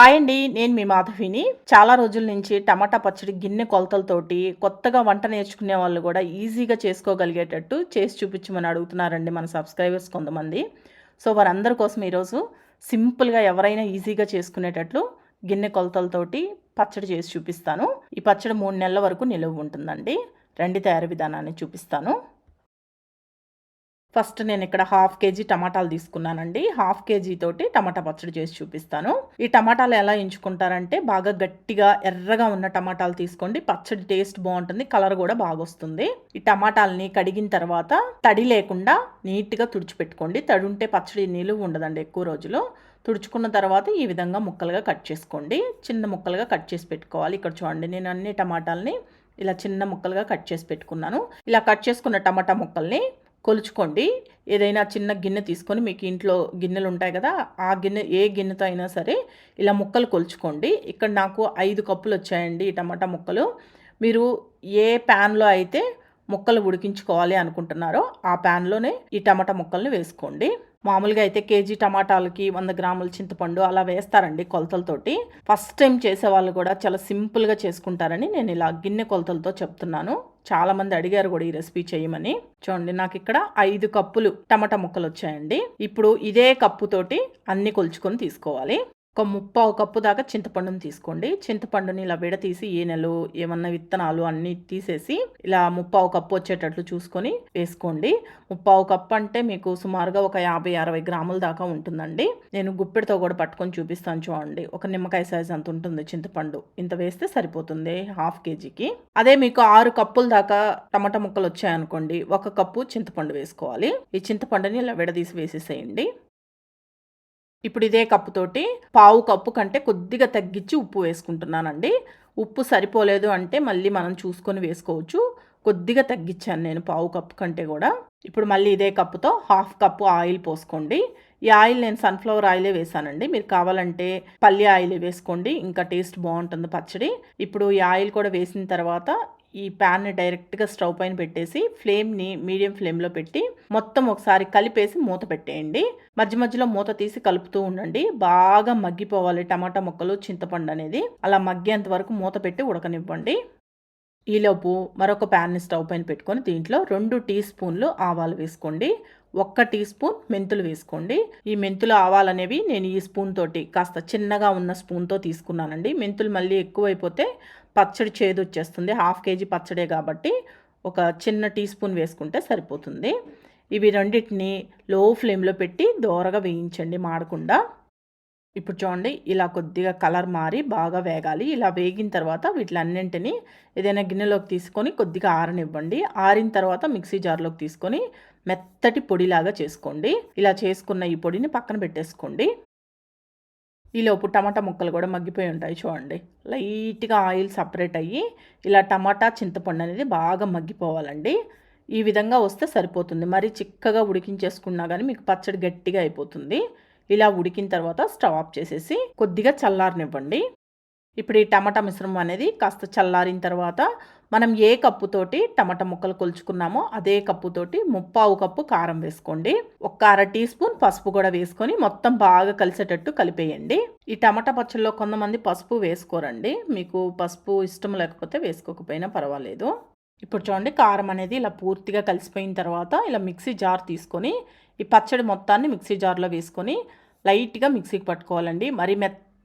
Hi అండి నేను మీ మాధవిని. చాలా రోజుల నుంచి టమాటా పచ్చడి గిన్నె కొలతలతోటి కొత్తగా వంట నేర్చుకునే వాళ్ళు కూడా ఈజీగా చేసుకోగలిగేటట్టు చేసి చూపించమని అడుగుతున్నారండి మన సబ్స్క్రైబర్స్ కొంతమంది. సో వారందరి కోసం ఈరోజు సింపుల్గా ఎవరైనా ఈజీగా చేసుకునేటట్లు గిన్నె కొలతలతోటి పచ్చడి చేసి చూపిస్తాను. ఈ పచ్చడి మూడు నెలల వరకు నిలువ ఉంటుందండి. రండి తయారీ విధానాన్ని చూపిస్తాను. ఫస్ట్ నేను ఇక్కడ హాఫ్ కేజీ టమాటాలు తీసుకున్నానండి. హాఫ్ కేజీ తోటి టమాటా పచ్చడి చేసి చూపిస్తాను. ఈ టమాటాలు ఎలా ఎంచుకుంటారంటే బాగా గట్టిగా ఎర్రగా ఉన్న టమాటాలు తీసుకోండి. పచ్చడి టేస్ట్ బాగుంటుంది కలర్ కూడా బాగా వస్తుంది ఈ టమాటాలని కడిగిన తర్వాత తడి లేకుండా నీట్గా తుడిచిపెట్టుకోండి. తడి ఉంటే పచ్చడి నిలువ ఉండదండి ఎక్కువ రోజులు. తుడుచుకున్న తర్వాత ఈ విధంగా ముక్కలుగా కట్ చేసుకోండి. చిన్న ముక్కలుగా కట్ చేసి పెట్టుకోవాలి. ఇక్కడ చూడండి నేను అన్ని టమాటాలని ఇలా చిన్న ముక్కలుగా కట్ చేసి పెట్టుకున్నాను. ఇలా కట్ చేసుకున్న టమాటా ముక్కల్ని కొలుచుకోండి. ఏదైనా చిన్న గిన్నె తీసుకొని మీకు ఇంట్లో గిన్నెలు ఉంటాయి కదా ఆ గిన్నె ఏ గిన్నెతో అయినా సరే ఇలా ముక్కలు కొలుచుకోండి. ఇక్కడ నాకు ఐదు కప్పులు వచ్చాయండి ఈ టమాటా ముక్కలు. మీరు ఏ ప్యాన్లో అయితే ముక్కలు ఉడికించుకోవాలి అనుకుంటున్నారో ఆ ప్యాన్లోనే ఈ టమాటా ముక్కల్ని వేసుకోండి. మామూలుగా అయితే కేజీ టమాటాలకి వంద గ్రాముల చింతపండు అలా వేస్తారండి కొలతలతోటి. ఫస్ట్ టైం చేసే వాళ్ళు కూడా చాలా సింపుల్గా చేసుకుంటారని నేను ఇలా గిన్నె కొలతలతో చెప్తున్నాను. చాలా మంది అడిగారు కూడా ఈ రెసిపీ చేయమని. చూడండి నాకు ఇక్కడ ఐదు కప్పులు టమాటా ముక్కలు వచ్చాయండి ఇప్పుడు ఇదే కప్పుతోటి అన్ని కొలుచుకొని తీసుకోవాలి. ఒక ముప్పావు కప్పు దాకా చింతపండుని తీసుకోండి. చింతపండుని ఇలా విడతీసి ఈనెలు ఏమన్నా విత్తనాలు అన్నీ తీసేసి ఇలా ముప్పావు కప్పు వచ్చేటట్లు చూసుకొని వేసుకోండి. ముప్పావు కప్పు అంటే మీకు సుమారుగా ఒక యాభై అరవై గ్రాముల దాకా ఉంటుందండి. నేను గుప్పెడితో కూడా పట్టుకొని చూపిస్తాను చూడండి. ఒక నిమ్మకాయ సైజ్ అంత ఉంటుంది చింతపండు. ఇంత వేస్తే సరిపోతుంది హాఫ్ కేజీకి. అదే మీకు ఆరు కప్పుల దాకా టమాటా ముక్కలు వచ్చాయనుకోండి. ఒక కప్పు చింతపండు వేసుకోవాలి. ఈ చింతపండుని ఇలా విడదీసి వేసేసేయండి. ఇప్పుడు ఇదే కప్పుతోటి పావు కప్పు కంటే కొద్దిగా తగ్గించి ఉప్పు వేసుకుంటున్నానండి. ఉప్పు సరిపోలేదు అంటే మళ్ళీ మనం చూసుకొని వేసుకోవచ్చు. కొద్దిగా తగ్గించాను నేను పావు కప్పు కంటే కూడా. ఇప్పుడు మళ్ళీ ఇదే కప్పుతో హాఫ్ కప్పు ఆయిల్ పోసుకోండి. ఈ ఆయిల్ నేను సన్ఫ్లవర్ ఆయిలే వేసానండి. మీరు కావాలంటే పల్లి ఆయిల్ వేసుకోండి. ఇంకా టేస్ట్ బాగుంటుంది పచ్చడి. ఇప్పుడు ఈ ఆయిల్ కూడా వేసిన తర్వాత ఈ ప్యాన్ డైరెక్ట్గా స్టవ్ పైన పెట్టేసి ఫ్లేమ్ని మీడియం ఫ్లేమ్లో పెట్టి మొత్తం ఒకసారి కలిపేసి మూత పెట్టేయండి. మధ్య మధ్యలో మూత తీసి కలుపుతూ ఉండండి. బాగా మగ్గిపోవాలి టమాటా ముక్కలు చింతపండు అనేది. అలా మగ్గేంత వరకు మూత పెట్టి ఉడకనివ్వండి. ఈలోపు మరొక ప్యాన్ని స్టవ్ పైన పెట్టుకొని దీంట్లో రెండు టీ స్పూన్లు ఆవాలు వేసుకోండి. ఒక్క టీ స్పూన్ మెంతులు వేసుకోండి. ఈ మెంతులు ఆవాలు అనేవి నేను ఈ స్పూన్ తోటి కాస్త చిన్నగా ఉన్న స్పూన్తో తీసుకున్నానండి. మెంతులు మళ్ళీ ఎక్కువైపోతే పచ్చడి చేదు వచ్చేస్తుంది. హాఫ్ కేజీ పచ్చడే కాబట్టి ఒక చిన్న టీ స్పూన్ వేసుకుంటే సరిపోతుంది. ఇవి రెండింటిని లో ఫ్లేమ్లో పెట్టి దోరగా వేయించండి మాడకుండా. ఇప్పుడు చూడండి ఇలా కొద్దిగా కలర్ మారి బాగా వేగాలి. ఇలా వేగిన తర్వాత వీటిలన్నింటినీ ఏదైనా గిన్నెలోకి తీసుకొని కొద్దిగా ఆరనివ్వండి. ఆరిన తర్వాత మిక్సీ జార్లోకి తీసుకొని మెత్తటి పొడిలాగా చేసుకోండి. ఇలా చేసుకున్న ఈ పొడిని పక్కన పెట్టేసుకోండి. ఈలోపు టమాటా ముక్కలు కూడా మగ్గిపోయి ఉంటాయి చూడండి. లైట్గా ఆయిల్ సపరేట్ అయ్యి ఇలా టమాటా చింతపండు అనేది బాగా మగ్గిపోవాలండి. ఈ విధంగా వస్తే సరిపోతుంది. మరి చిక్కగా ఉడికించేసుకున్నా కానీ మీకు పచ్చడి గట్టిగా అయిపోతుంది. ఇలా ఉడికిన తర్వాత స్టవ్ ఆఫ్ చేసేసి కొద్దిగా చల్లారనివ్వండి. ఇప్పుడు ఈ టమాటా మిశ్రమం అనేది కాస్త చల్లారిన తర్వాత మనం ఏ కప్పుతోటి టమాటా ముక్కలు కొలుచుకున్నామో అదే కప్పుతోటి ముప్పావు కప్పు కారం వేసుకోండి. ఒక అర టీ స్పూన్ పసుపు కూడా వేసుకొని మొత్తం బాగా కలిసేటట్టు కలిపేయండి. ఈ టమాటా పచ్చళ్ళలో కొంతమంది పసుపు వేసుకోరండి. మీకు పసుపు ఇష్టం లేకపోతే వేసుకోకపోయినా పర్వాలేదు. ఇప్పుడు చూడండి కారం అనేది ఇలా పూర్తిగా కలిసిపోయిన తర్వాత ఇలా మిక్సీ జార్ తీసుకొని ఈ పచ్చడి మొత్తాన్ని మిక్సీ జార్లో వేసుకొని లైట్గా మిక్సీకి పట్టుకోవాలండి. మరి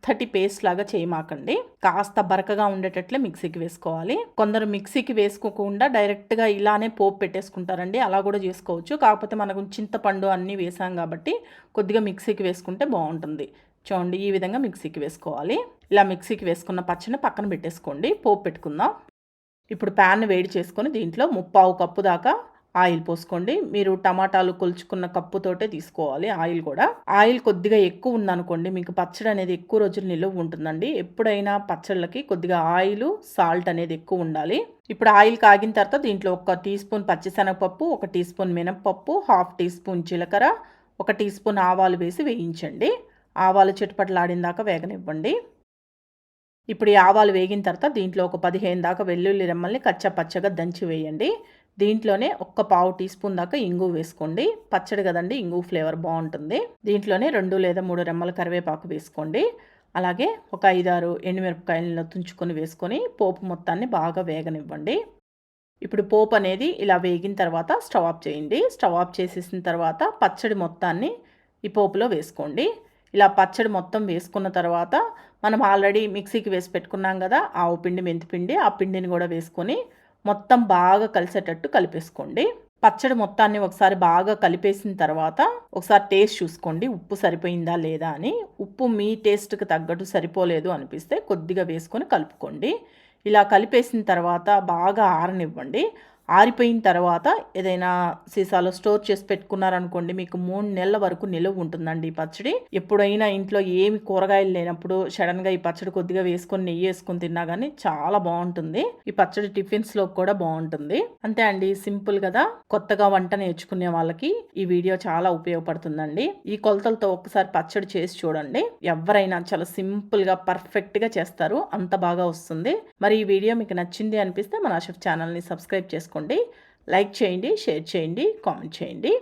మెత్తటి పేస్ట్ లాగా చేయమాకండి. కాస్త బరకగా ఉండేటట్లే మిక్సీకి వేసుకోవాలి. కొందరు మిక్సీకి వేసుకోకుండా డైరెక్ట్గా ఇలానే పోపు పెట్టేసుకుంటారండి. అలా కూడా చేసుకోవచ్చు. కాకపోతే మనకు చింతపండు అన్నీ వేసాం కాబట్టి కొద్దిగా మిక్సీకి వేసుకుంటే బాగుంటుంది. చూడండి ఈ విధంగా మిక్సీకి వేసుకోవాలి. ఇలా మిక్సీకి వేసుకున్న పచ్చని పక్కన పెట్టేసుకోండి. పోపు పెట్టుకుందాం. ఇప్పుడు ప్యాన్ వేడి చేసుకొని దీంట్లో ముప్పావు కప్పు దాకా ఆయిల్ పోసుకోండి. మీరు టమాటాలు కొలుచుకున్న కప్పుతోటే తీసుకోవాలి ఆయిల్ కూడా. ఆయిల్ కొద్దిగా ఎక్కువ ఉందనుకోండి మీకు పచ్చడి అనేది ఎక్కువ రోజులు నిలువ ఉంటుందండి. ఎప్పుడైనా పచ్చళ్ళకి కొద్దిగా ఆయిల్ సాల్ట్ అనేది ఎక్కువ ఉండాలి. ఇప్పుడు ఆయిల్ కాగిన తర్వాత దీంట్లో ఒక టీ స్పూన్ పచ్చిశనగపప్పు ఒక టీ స్పూన్ మినప్పప్పు హాఫ్ టీ స్పూన్ జీలకర్ర ఒక టీ స్పూన్ ఆవాలు వేసి వేయించండి. ఆవాలు చిటపట్లాడిన దాకా వేగనివ్వండి. ఇప్పుడు ఈ ఆవాలు వేగిన తర్వాత దీంట్లో ఒక పదిహేను దాకా వెల్లుల్లి రెమ్మల్ని కచ్చా పచ్చగా దంచి వేయండి. దీంట్లోనే ఒక్క పావు టీ స్పూన్ దాకా ఇంగు వేసుకోండి. పచ్చడి కదండి ఇంగు ఫ్లేవర్ బాగుంటుంది. దీంట్లోనే రెండు లేదా మూడు రెమ్మల కరివేపాకు వేసుకోండి. అలాగే ఒక ఐదారు ఎండుమిరపకాయలను తుంచుకొని వేసుకొని పోపు మొత్తాన్ని బాగా వేగనివ్వండి. ఇప్పుడు పోపు అనేది ఇలా వేగిన తర్వాత స్టవ్ ఆఫ్ చేయండి. స్టవ్ ఆఫ్ చేసేసిన తర్వాత పచ్చడి మొత్తాన్ని ఈ పోపులో వేసుకోండి. ఇలా పచ్చడి మొత్తం వేసుకున్న తర్వాత మనం ఆల్రెడీ మిక్సీకి వేసి పెట్టుకున్నాం కదా ఆవు పిండి మెంతిపిండి ఆ పిండిని కూడా వేసుకొని మొత్తం బాగా కలిసేటట్టు కలిపేసుకోండి. పచ్చడి మొత్తాన్ని ఒకసారి బాగా కలిపేసిన తర్వాత ఒకసారి టేస్ట్ చూసుకోండి. ఉప్పు సరిపోయిందా లేదా అని. ఉప్పు మీ టేస్ట్కి తగ్గట్టు సరిపోలేదు అనిపిస్తే కొద్దిగా వేసుకొని కలుపుకోండి. ఇలా కలిపేసిన తర్వాత బాగా ఆరనివ్వండి. ఆరిపోయిన తర్వాత ఏదైనా సీసాలో స్టోర్ చేసి పెట్టుకున్నారనుకోండి మీకు మూడు నెలల వరకు నిలువ ఉంటుందండి ఈ పచ్చడి. ఎప్పుడైనా ఇంట్లో ఏమి కూరగాయలు లేనప్పుడు సడన్గా ఈ పచ్చడి కొద్దిగా వేసుకొని నెయ్యి వేసుకొని తిన్నా కానీ చాలా బాగుంటుంది. ఈ పచ్చడి టిఫిన్స్లో కూడా బాగుంటుంది. అంతే అండి సింపుల్ కదా. కొత్తగా వంట నేర్చుకునే వాళ్ళకి ఈ వీడియో చాలా ఉపయోగపడుతుందండి. ఈ కొలతలతో ఒకసారి పచ్చడి చేసి చూడండి. ఎవరైనా చాలా సింపుల్గా పర్ఫెక్ట్గా పర్ఫెక్ట్గా చేస్తారు. అంత బాగా వస్తుంది. మరి ఈ వీడియో మీకు నచ్చింది అనిపిస్తే మన షెఫ్ ఛానల్ని సబ్స్క్రైబ్ చేసుకోండి. లైక్ చేయండి షేర్ చేయండి కామెంట్ చేయండి.